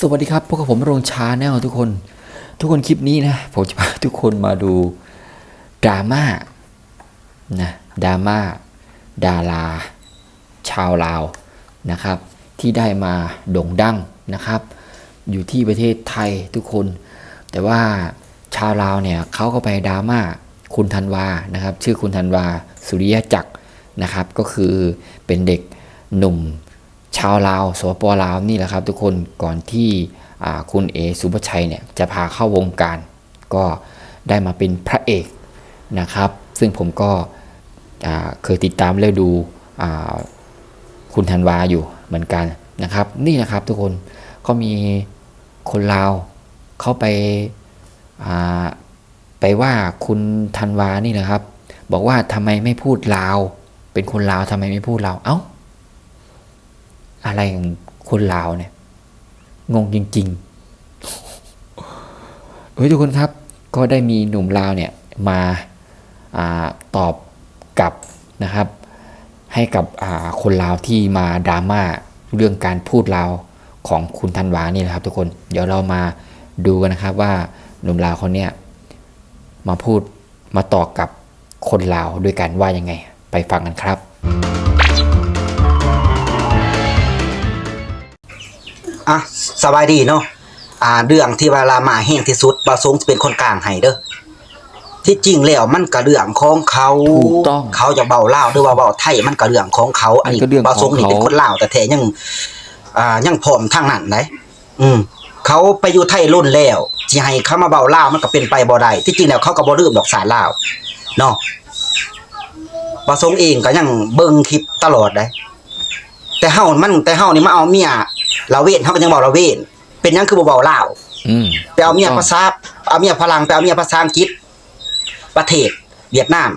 สวัสดีครับพวกบผมโรงชาแนลทุกคน ทุกคนคลิปนี้นะ ผมจะพาทุกคนมาดูดราม่านะดราม่าดารา ชาวลาวนะครับ ที่ได้มาโด่งดังนะครับ อยู่ที่ประเทศไทยทุกคน แต่ว่าชาวลาวเนี่ยเขาก็ไปดราม่าคุณธันวานะครับ ชื่อคุณธันวาสุริยจักรนะครับ ก็คือเป็นเด็กหนุ่ม ชาวลาวสปปลาวนี่แหละครับ ทุกคนก่อนที่คุณเอสุภชัยเนี่ยจะพาเข้าวงการ ก็ได้มาเป็นพระเอกนะครับ ซึ่งผมก็เคยติดตามแล้วดูคุณธันวาอยู่เหมือนกันนะครับ นี่นะครับทุกคนก็มีคนลาวเข้าไปไปว่าคุณธันวานี่นะครับ บอกว่าทำไมไม่พูดลาว เป็นคนลาวทำไมไม่พูดลาวเอ้า อะไรของคนลาวเนี่ย งงจริงๆเฮ้ยทุกคนครับ ก็ได้มีหนุ่มลาวเนี่ยมาอาตอบกลับนะครับ ให้กับคนลาวที่มาดราม่าเรื่องการพูดลาวของคุณธันวานี่แหละครับ ทุกคน เดี๋ยวเรามาดูกันนะครับว่าหนุ่มลาวคนเนี้ยมาพูดมาตอบกับคนลาวด้วยกันว่ายังไง ไปฟังกันครับ อะสบายดีเนาะอ่า เรื่องที่ว่าลามาแห้งที่สุดบาสงจะเป็นคนกลางให้เด้อที่จริงแล้วมันก็เรื่องของเขาถูกต้องเขาจะเบาลาวหรือว่าเบาไทยมันก็เรื่องของเขา อันนี้มันก็เรื่องของบาสงนี่เขา เป็นคนลาวแต่แท้ยัง อ่ายังผอมทางนั้นไหนอืม เขาไปอยู่ไทยรุ่นแล้วสิให้เขามาเบาลาวมันก็เป็นไปบ่ได้ที่จริงแล้วเขาก็บ่ลืมดอกสารลาวเนาะบาสงเองก็ยังเบิ่งคลิปตลอดได้แต่เฮามันแต่เฮานี่มาเอาเมีย ลาเวนเฮาก็ยังเว้าลาเวนเป็นหยังคือบ่เว้าลาวอืมไปเอาเมียภาษาเอาเมียฝรั่งไปเอาเมียภาษาอังกฤษ ประเทศเวียดนาม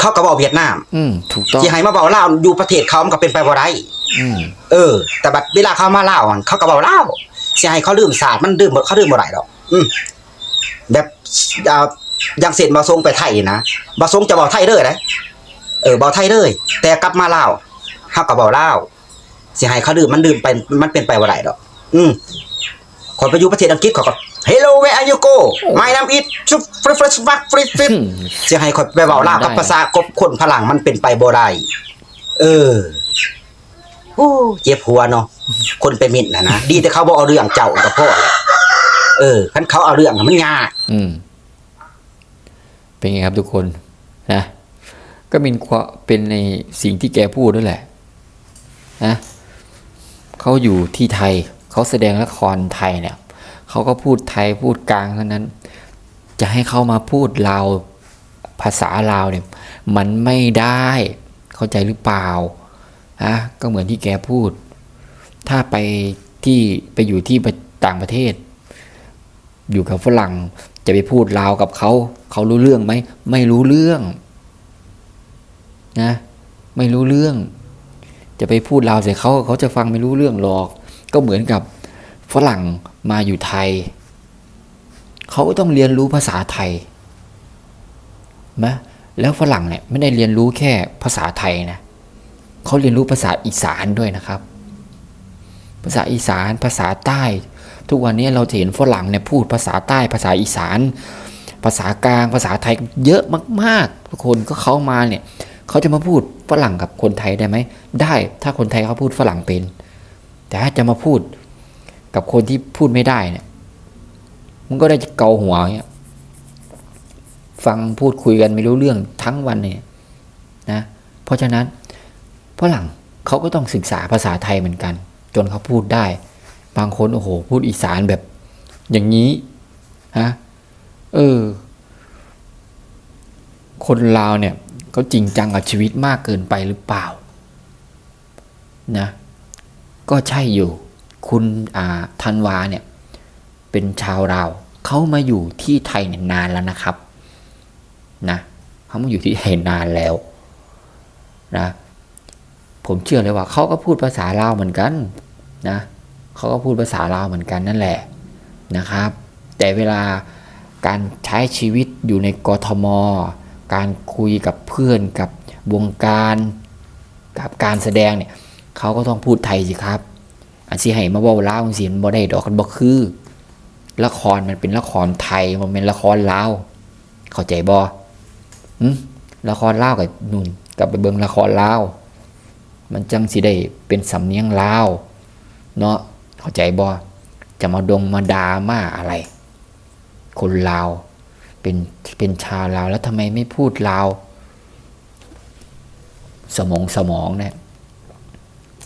เขาก็บอกเวียดนามอืมถูกต้องที่ให้มาบอกลาวอยู่ประเทศเขามันก็เป็นไปบ่ได้อืมเออ แต่บัดเวลาเขามาลาวอะเขาก็บอกลาวสิให้เขาลืมศาสตร์มันลืมบ่เขาลืมบ่ได้ดอกอืมแบบอ่าอย่างเสร็จมาทรงไปไทยนะมาทรงจะบอกไทยเลยนะเออบอกไทยเลยแต่กลับมาลาวเขาก็บอกลาว สิให้เขาลืมมันลืมไปมันเป็นไปบ่าได้ดอก อืมคนไปอยู่ประเทศอังกฤษเขาก็ Hello where are you go My name is ชุบฟริฟริฟฟักฟริฟริฟอืมสิให้คนไปเว้าลากับภาษากบคนพลังมันเป็นไปบ่ได้เออโอ้เจ็บหัวเนาะคนเป็นมิตรนะนะดีแต่เขาบ่เอาเรื่องเจ้ากับพ่อแหละเออคันเขาเอาเรื่องมันยากอืมเป็นไงครับทุกคนนะก็เป็นควาเป็นในสิ่งที่แกพูดด้วยแหละนะ เขาอยู่ที่ไทย เขาแสดงละครไทยเนี่ยเขาก็พูดไทยพูดกลางเท่านั้น จะให้เขามาพูดลาวภาษาลาวเนี่ยมันไม่ได้เข้าใจหรือเปล่าฮะก็เหมือนที่แกพูด ถ้าไปที่ไปอยู่ที่ต่างประเทศ อยู่กับฝรั่งจะไปพูดลาวกับเขา เขารู้เรื่องไหม ไม่รู้เรื่องนะ ไม่รู้เรื่อง จะไปพูดลาวใส่เขาเขาจะฟังไม่รู้เรื่องหรอก ก็เหมือนกับฝรั่งมาอยู่ไทย เขาก็ต้องเรียนรู้ภาษาไทยนะแล้วฝรั่งเนี่ยไม่ได้เรียนรู้แค่ภาษาไทยนะเขาเรียนรู้ภาษาอีสานด้วยนะครับ ภาษาอีสานภาษาใต้ ทุกวันนี้เราจะเห็นฝรั่งเนี่ยพูดภาษาใต้ ภาษาอีสาน ภาษากลางภาษาไทยเยอะมาก ๆ ทุกคนก็เขามาเนี่ย เขาจะมาพูดฝรั่งกับคนไทยได้ไหม ได้ถ้าคนไทยเขาพูดฝรั่งเป็น แต่ถ้าจะมาพูดกับคนที่พูดไม่ได้เนี่ยมันก็ได้จะเกาหัวเนี่ยฟังพูดคุยกันไม่รู้เรื่องทั้งวันเนี่ยนะเพราะฉะนั้นฝรั่งเขาก็ต้องศึกษาภาษาไทยเหมือนกัน จนเขาพูดได้ บางคนโอ้โห พูดอีสานแบบ อย่างนี้ฮะเออ คนลาวเนี่ย เขาจริงจังกับชีวิตมากเกินไปหรือเปล่านะก็ใช่อยู่ คุณอ่าธันวาเนี่ยเป็นชาวลาเขามาอยู่ที่ไทยเนี่ยนานแล้วนะครับนะเขามาอยู่ที่ไทยนานแล้วนะผมเชื่อเลยว่าเขาก็พูดภาษาลาวเหมือนกันนะเขาก็พูดภาษาลาวเหมือนกันนั่นแหละนะครับ แต่เวลาการใช้ชีวิตอยู่ในกทม การคุยกับเพื่อนกับวงการกับการแสดงเนี่ยเขาก็ต้องพูดไทยสิครับ อันสิให้มาว้าลาวจังซี่มันบ่ได้ดอกมันบ่คือ ละครมันเป็นละครไทยมันเป็นละครลาวเข้าใจบ่หึละครลาวกับนุ่นกับไปเบิ่งละครลาวมันจังสิได้เป็นสำเนียงลาวเนาะเข้าใจบ่จะมาดงมาดาม่าอะไร คนลาว เป็นเป็นชาวลาวแล้วทำไมไม่พูดลาว สมองสมองเนี่ย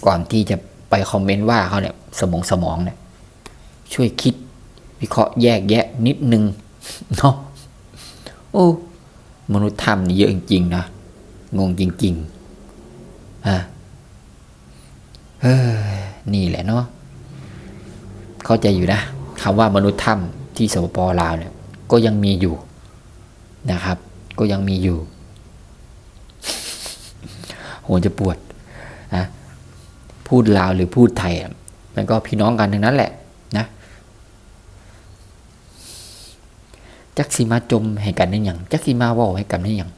ก่อนที่จะไปคอมเมนต์ว่าเขาเนี่ยสมองสมองเนี่ยช่วยคิดวิเคราะห์แยกแยะนิดนึงเนาะโอ้มนุษย์ธรรมนี่เยอะจริงๆนะงงจริงๆฮะเฮ้ยนี่แหละเนาะเข้าใจอยู่นะคำว่ามนุษย์ธรรมที่สปปลาวเนี่ยก็ยังมีอยู่ นะครับ ก็ยังมีอยู่โหจะปวดนะพูดลาวหรือพูดไทย มันก็พี่น้องกันทั้งนั้นแหละนะจักสิมาจมให้กันได้ยังจักสิมาว่าให้กันได้ยัง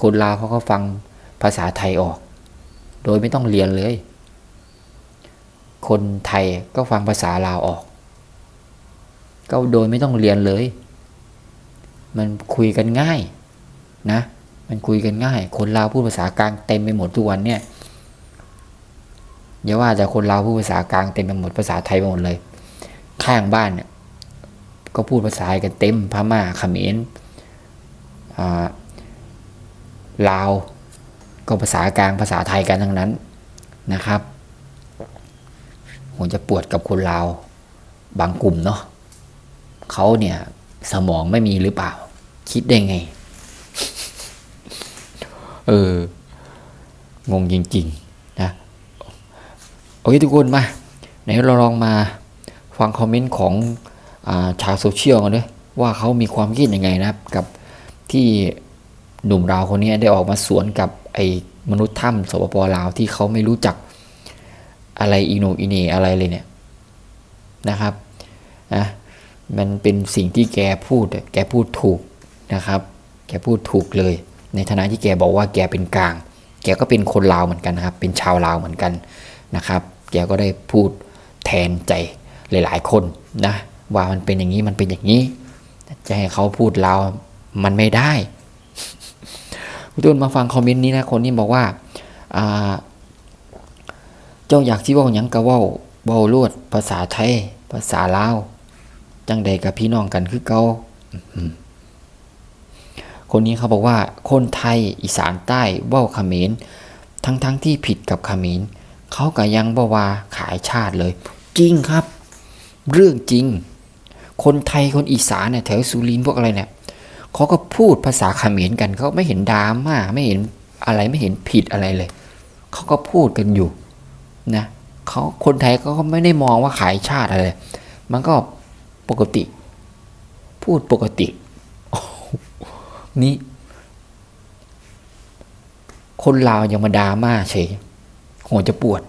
คนลาวเขาก็ฟังภาษาไทยออก โดยไม่ต้องเรียนเลย คนไทยก็ฟังภาษาลาวออก ก็โดยไม่ต้องเรียนเลย มันคุยกันง่ายนะ มันคุยกันง่าย คนลาวพูดภาษากลางเต็มไปหมดทุกวันเนี่ยอย่าว่าแต่คนลาวพูดภาษากลางเต็มไปหมดภาษาไทยไปหมดเลย ข้างบ้านเนี่ยก็พูดภาษาไทยกันเต็มพม่าเขมรลาวก็ภาษากลางภาษาไทยกันทั้งนั้นนะครับผมจะปวดกับคนลาวบางกลุ่มเนาะเขาเนี่ย สมองไม่มีหรือเปล่า คิดได้ไง เออ งงจริง ๆ นะ โอเคทุกคนมา ไหนเราลองมาฟังคอมเมนต์ของอาชาวโซเชียลกันด้วยว่าเขามีความคิดยังไงนะครับ กับที่หนุ่มราวคนนี้ได้ออกมาสวนกับไอ้มนุษย์ถ้ำสปปลาวที่เขาไม่รู้จักอะไรอีโนอีเนอะไรเลยเนี่ยนะครับนะ มันเป็นสิ่งที่แกพูด แกพูดถูกนะครับ แกพูดถูกเลย ในฐานะที่แกบอกว่าแกเป็นกลาง แกก็เป็นคนลาวเหมือนกันนะครับ เป็นชาวลาวเหมือนกันนะครับ แกก็ได้พูดแทนใจหลาย ๆ คนนะว่ามันเป็นอย่างนี้มันเป็นอย่างนี้ จะให้เขาพูดลาวมันไม่ได้คุณต้นมาฟังคอมเมนต์นี้นะคนนี้บอกว่าเจ้าอยากที่ว่าหยังกะว่าเว้าลวดภาษาไทย ภาษาลาว จังใดกับพี่น้องกันคือเกาคนนี้เขาบอกว่า คนไทยอีสานใต้เว้าเขมรทั้งทั้งๆที่ผิดกับเขมรเขาก็ยังบ่ว่าขายชาติเลย จริงครับ เรื่องจริง คนไทยคนอีสานเนี่ยแถวสุรินทร์พวกอะไรเนี่ยเขาก็พูดภาษาเขมรกันเขาไม่เห็นดราม่าไม่เห็นอะไรไม่เห็นผิดอะไรเลยเขาก็พูดกันอยู่นะเขาคนไทยเขาก็ไม่ได้มองว่าขายชาติอะไร มันก็ ปกติ พูดปกติ นี่ คนลาวยังมาดราม่าเฉยหัวจะปวด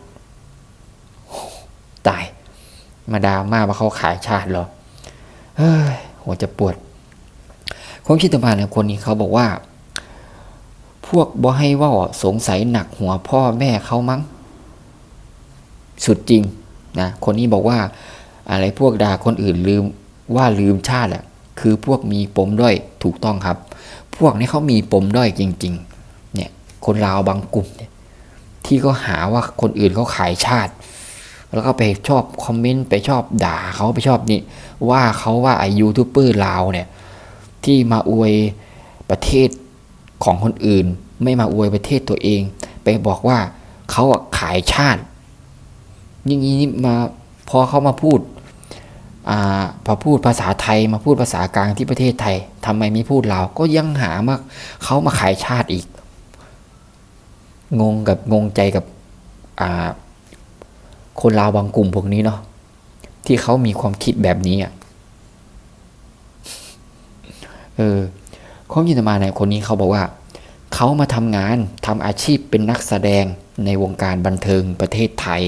ตาย มาดราม่าว่าเขาขายชาติหรอเฮ้ยหัวจะปวดความคิดต่อมาเนี่ยคนนี้เขาบอกว่า พวกบ่ให้ว่าสงสัยหนักหัวพ่อแม่เขามั้ง สุดจริงนะคนนี้บอกว่าอะไรพวกด่าคนอื่นลืม ว่าลืมชาติอะคือพวกมีปมด้อยถูกต้องครับ พวกนี้เขามีปมด้อยจริง ๆ เนี่ยคนลาวบางกลุ่มเนี่ยที่ก็หาว่าคนอื่นเขาขายชาติ แล้วก็ไปชอบคอมเมนต์ไปชอบด่าเขาไปชอบนี่ว่าเขาว่าไอยูทูบเบอร์ลาวเนี่ยที่มาอวยประเทศของคนอื่น ไม่มาอวยประเทศตัวเอง ไปบอกว่าเขาขายชาติอย่งนี้มาพอเขามาพูด อพอพูดภาษาไทยมาพูดภาษากลางที่ประเทศไทยทำไมไม่พูดลาวก็ยังหามาเขามาขายชาติอีก งงกับงงใจกับคนลาวบางกลุ่มพวกนี้เนาะที่เขามีความคิดแบบนี้อะเออข้อยินมาในคนนี้เขาบอกว่า เขามาทำงานทำอาชีพเป็นนักแสดงในวงการบันเทิงประเทศไทย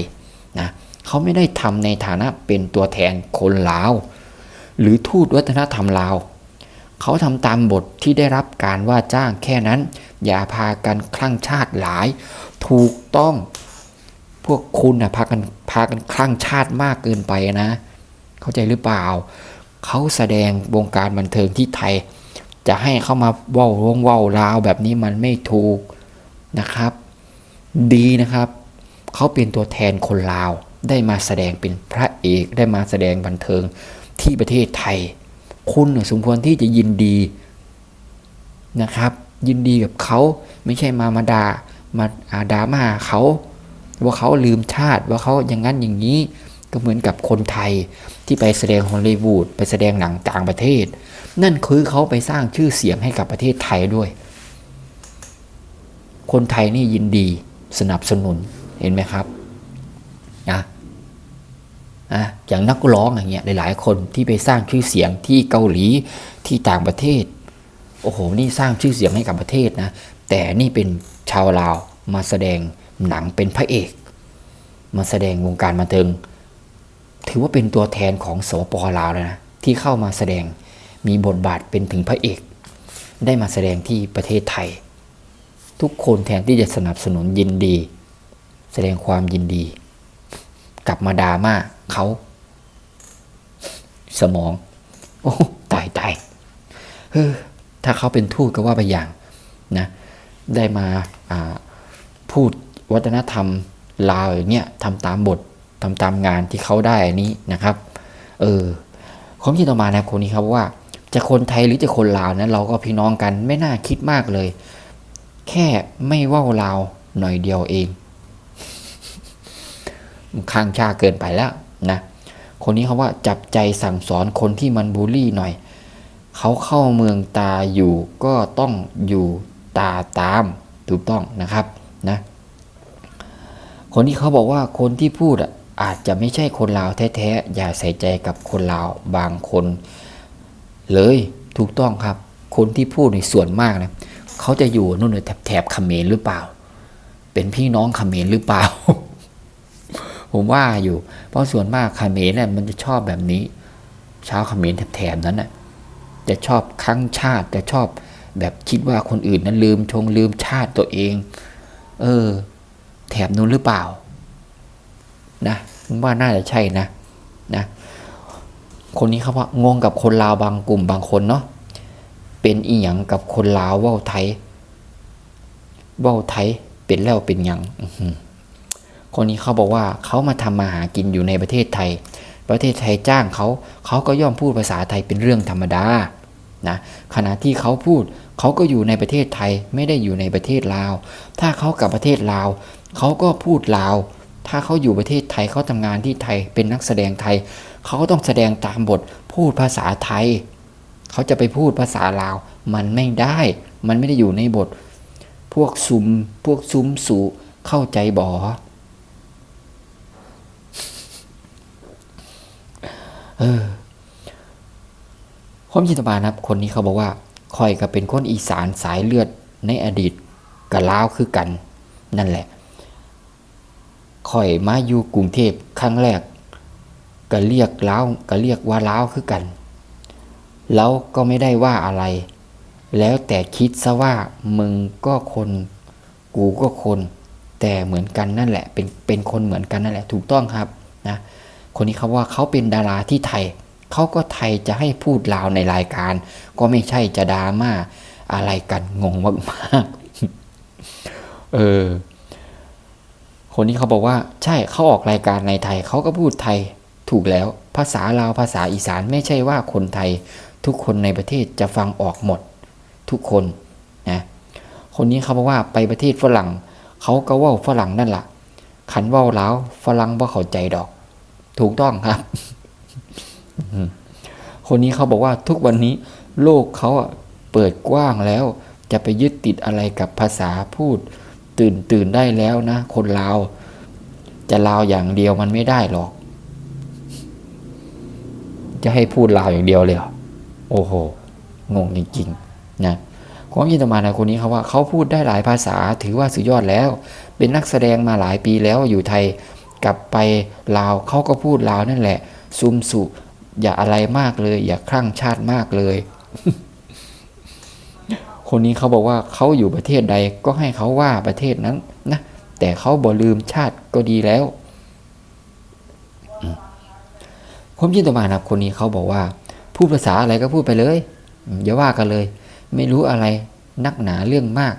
นะ เขาไม่ได้ทำในฐานะเป็นตัวแทนคนลาว หรือทูตวัฒนธรรมลาว เขาทำตามบทที่ได้รับการว่าจ้างแค่นั้น อย่าพากันคลั่งชาติหลาย ถูกต้องพวกคุณนะพากันพากันคลั่งชาติมากเกินไปนะ เข้าใจหรือเปล่า เขาแสดงวงการบันเทิงที่ไทย จะให้เข้ามาว่าวงว่าวราวแบบนี้มันไม่ถูกนะครับ ดีนะครับ เขาเป็นตัวแทนคนลาว ได้มาแสดงเป็นพระเอกได้มาแสดงบันเทิงที่ประเทศไทย คุณสมควรที่จะยินดีนะครับ ยินดีกับเขาไม่ใช่มามาดามาอาดามาเขาว่าเขาลืมชาติว่าเขาอย่างนั้นอย่างนี้ก็เหมือนกับคนไทยที่ไปแสดงฮอลลีวูดไปแสดงหนังต่างประเทศ นั่นคือเขาไปสร้างชื่อเสียงให้กับประเทศไทยด้วย คนไทยนี่ยินดีสนับสนุนเห็นไหมครับนะ อะอย่างนักร้องอย่างเงี้ยหลายๆ คนที่ไปสร้างชื่อเสียงที่เกาหลีที่ต่างประเทศ โอ้โห นี่สร้างชื่อเสียงให้กับประเทศนะ แต่นี่เป็นชาวลาวมาแสดงหนังเป็นพระเอก มาแสดงวงการบันเทิง ถือว่าเป็นตัวแทนของสปลาวเลยนะ ที่เข้ามาแสดงมีบทบาทเป็นถึงพระเอก ได้มาแสดงที่ประเทศไทย ทุกคนแทนที่จะสนับสนุนยินดี แสดงความยินดี กลับมาดราม่าเขาสมอง โอ้ตายตายเฮ้อถ้าเขาเป็นทูตก็ว่าไปอย่างนะได้มาาพูดวัฒนธรรมลาวอย่างเงี้ยทำตามบททำตามงานที่เขาได้อันนี้นะครับ เออความคิดต่อมานะครับคนนี้ครับว่าจะคนไทยหรือจะคนลาวนะเราก็พี่น้องกันไม่น่าคิดมากเลย แค่ไม่ว่าลาวหน่อยเดียวเอง ข้างชาเกินไปแล้วนะคนนี้เขาว่าจับใจสั่งสอนคนที่มันบูลลี่หน่อย เขาเข้าเมืองตาอยู่ก็ต้องอยู่ตาตามถูกต้องนะครับนะคนที่เขาบอกว่าคนที่พูดอะอาจจะไม่ใช่คนลาวแท้ๆ อย่าใส่ใจกับคนลาวบางคน เลยถูกต้องครับ คนที่พูดในส่วนมากนะเขาจะอยู่นู่นเลยแถบเขมรหรือเปล่า เป็นพี่น้องเขมรหรือเปล่า ผมว่าอยู่ เพราะส่วนมากเขมรเนี่ยมันจะชอบแบบนี้ชาวเขมรแถบนั้นน่ะจะชอบครั้งชาติจะชอบแบบคิดว่าคนอื่นนั้นลืมชงลืมชาติตัวเอง เออ แถบนู้นหรือเปล่า นะผมว่าน่าจะใช่นะนะคนนี้เขาว่างงกับคนลาวบางกลุ่มบางคนเนาะเป็นอีหยังกับคนลาวเว้าไทยเว้าไทยเป็นแล้วเป็นหยัง คนนี้เขาบอกว่าเขามาทำมาหากินอยู่ในประเทศไทย ประเทศไทยจ้างเขาเขาก็ย่อมพูดภาษาไทยเป็นเรื่องธรรมดานะขณะที่เขาพูดเขาก็อยู่ในประเทศไทยไม่ได้อยู่ในประเทศลาว ถ้าเขากลับประเทศลาวเขาก็พูดลาว ถ้าเขาอยู่ประเทศไทยเขาทำงานที่ไทยเป็นนักแสดงไทยเขาก็ต้องแสดงตามบทพูดภาษาไทย เขาจะไปพูดภาษาลาว มันไม่ได้ มันไม่ได้อยู่ในบท พวกซุมพวกซุ้มสูเข้าใจบอ เออความจินตนานะครับ คนนี้เขาบอกว่าคอยก็เป็นคนอีสานสายเลือดในอดีตกับลาวคือกัน นั่นแหละคอยมาอยู่กรุงเทพครั้งแรกก็เรียกล้าวก็เรียกว่าล้าวคือกัน แล้วก็ไม่ได้ว่าอะไร แล้วแต่คิดซะว่ามึงก็คน กูก็คน แต่เหมือนกันนั่นแหละ เป็นเป็นคนเหมือนกันนั่นแหละ ถูกต้องครับนะ คนนี้เขาว่าเขาเป็นดาราที่ไทย เขาก็ไทยจะให้พูดลาวในรายการ ก็ไม่ใช่จะดราม่าอะไรกันงงมากๆ เออ คนนี้เขาบอกว่า ใช่เขาออกรายการในไทย เขาก็พูดไทยถูกแล้ว ภาษาลาวภาษาอีสานไม่ใช่ว่าคนไทย ทุกคนในประเทศจะฟังออกหมด ทุกคนนะคนนี้เขาบอกว่าไปประเทศฝรั่ง เขาก็ว่าฝรั่งนั่นแหละขันว่าล้วฝรั่งว่าเข้าใจดอก ถูกต้องครับ คนนี้เขาบอกว่าทุกวันนี้ โลกเขาเปิดกว้างแล้ว จะไปยึดติดอะไรกับภาษาพูด ตื่นตื่นได้แล้วนะ คนลาว จะลาวอย่างเดียวมันไม่ได้หรอก จะให้พูดลาวอย่างเดียวเลยหรอโอ้โหงงจริงๆนะความยินตมานะคนนี้เขาว่าเขาพูดได้หลายภาษาถือว่าสุดยอดแล้ว เป็นนักแสดงมาหลายปีแล้วอยู่ไทย กลับไปลาวเขาก็พูดลาวนั่นแหละ ซุมสุ อย่าอะไรมากเลย อย่าคลั่งชาติมากเลย คนนี้เขาบอกว่าเขาอยู่ประเทศใดก็ให้เขาว่าประเทศนั้นนะแต่เขาบ่ลืมชาติก็ดีแล้วผมยินต่อมานะครับคนนี้เขาบอกว่า พูดภาษาอะไรก็พูดไปเลยอย่าว่ากันเลย ไม่รู้อะไรนักหนาเรื่องมาก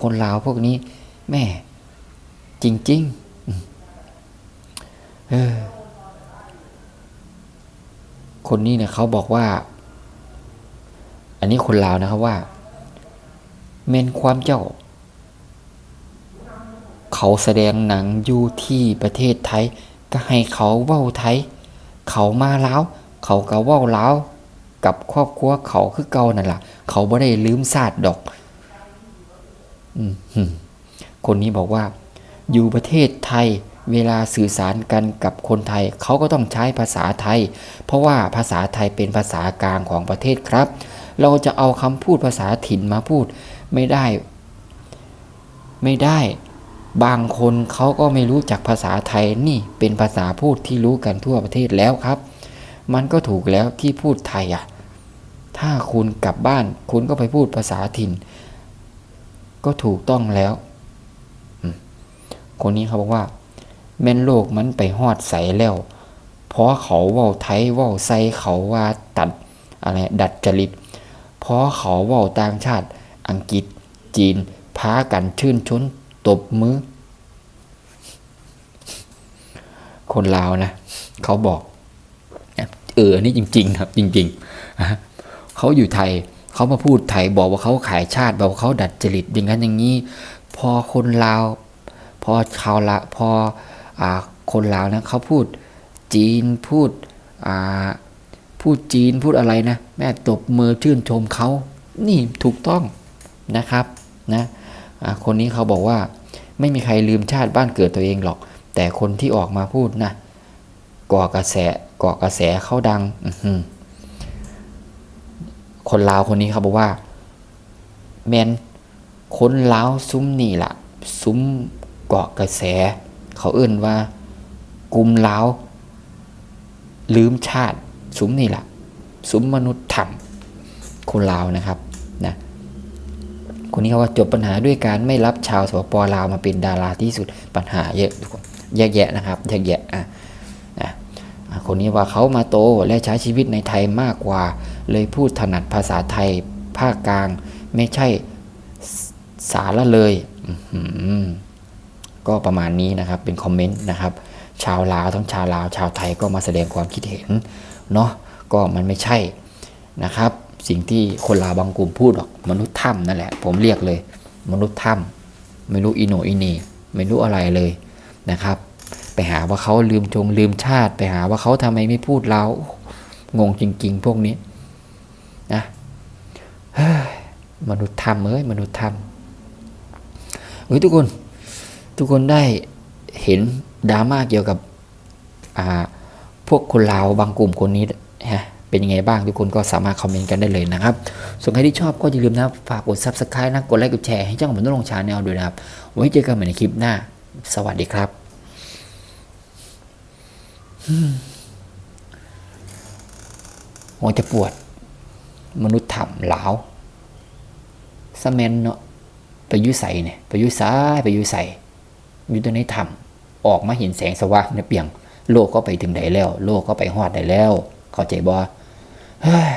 คนลาวพวกนี้ แม่ จริง ๆ คนนี้เนี่ยเขาบอกว่า อันนี้คนลาวนะครับว่าเมนความเจ้า เขาแสดงหนังอยู่ที่ประเทศไทย ก็ให้เขาเว้าไทย เขามาแล้ว เขาก็เว้าแล้วกับครอบครัวเขาคือเก่านั่นล่ะเขาบ่ได้ลืมศาสตร์ดอกอคนนี้บอกว่า อยู่ประเทศไทย เวลาสื่อสารกันกับคนไทยเขาก็ต้องใช้ภาษาไทย เพราะว่าภาษาไทยเป็นภาษากลางของประเทศครับ เราจะเอาคำพูดภาษาถิ่นมาพูดไม่ได้ ไม่ได้ บางคนเขาก็ไม่รู้จักภาษาไทยนี่เป็นภาษาพูดที่รู้กันทั่วประเทศแล้วครับ มันก็ถูกแล้วที่พูดไทยอะ ถ้าคุณกลับบ้าน คุณก็ไปพูดภาษาถิ่น ก็ถูกต้องแล้ว คนนี้เขาบอกว่า แม่นโลกมันไปฮอดใสแล้วเพราะเขาเว้าไทยเว้าไซเขาว่าตัดอะไรดัดจริตเพราะเขาเว้าต่างชาติ อังกฤษจีนพากันชื่นชนตบมือ คนลาวนะ เขาบอกเอออันนี้จริง ๆ ครับจริงๆเขาอยู่ไทยเขามาพูดไทยบอกว่าเขาขายชาติบอกว่าเขาดัดจริตอย่างนั้นอย่างนี้ พอคนลาว พอชาวละพอ คนลาวนะเขาพูดจีนพูดพูดจีนพูดอะไรนะ แม่ตบมือชื่นชมเขานี่ถูกต้องนะครับนะคนนี้เขาบอกว่าไม่มีใครลืมชาติบ้านเกิดตัวเองหรอก แต่คนที่ออกมาพูดนะก่อกระแสก่อกระแสเขาดังคนลาวคนนี้เขาบอกว่า แมนคนลาวซุ้มนี่ล่ะ ซุ้มเกาะกระแส เขาเอื่นว่า กลุ่มลาวลืมชาติซุ้มนี่แหละซุ้มมนุษย์ธรรมคนลาวนะครับนะคนนี้เขาว่าจบปัญหาด้วยการไม่รับชาวสปปลาวมาเป็นดาราที่สุดปัญหาเยอะทุกคนแยกแยะนะครับแยกแยะอะนะคนนี้ว่าเขามาโตและใช้ชีวิตในไทยมากกว่า เลยพูดถนัดภาษาไทยภาคกลาง ไม่ใช่สาระเลยอื ก็ประมาณนี้นะครับเป็นคอมเมนต์นะครับชาวลาวทั้งชาวลาวชาวไทยก็มาแสดงความคิดเห็นเนาะก็มันไม่ใช่นะครับ สิ่งที่คนลาวบางกลุ่มพูดหรอกมนุษย์ถ้ำนั่นแหละ ผมเรียกเลย มนุษย์ถ้ำไม่รู้อีโนอีเหนีไม่รู้อะไรเลยนะครับ ไปหาว่าเขาลืมจงลืมชาติ ไปหาว่าเขาทำไมไม่พูดเราวงงจริง ๆ พวกนี้นะมนุษย์ถ้ำเอ้ยมนุษย์ถ้ำเฮ้ยทุกคน ทุกคนได้เห็นดราม่าเกี่ยวกับพวกคนลาวบางกลุ่มคนนี้ฮะเป็นยังไงบ้างทุกคนก็สามารถคอมเมนต์กันได้เลยนะครับ ส่วนใครที่ชอบก็อย่าลืมนะฝากกด subscribe นะกดไลค์กดแชร์ให้ช่องผมต้องลงชาแนลด้วยนะครับ ไว้เจอกันใหม่ในคลิปหน้า สวัสดีครับ หัวจะปวด มนุษย์ถ้ำหลาวสะแมนเนาะไปยุใส่เนี่ยไปยุซ้าไปยุใส่ อยู่ตัวในถ้ำออกมาเห็นแสงสว่างในเปลี่ยง โลกก็ไปถึงไหนแล้ว โลกก็ไปหอดได้แล้ว เข้าใจบ่เฮ้ย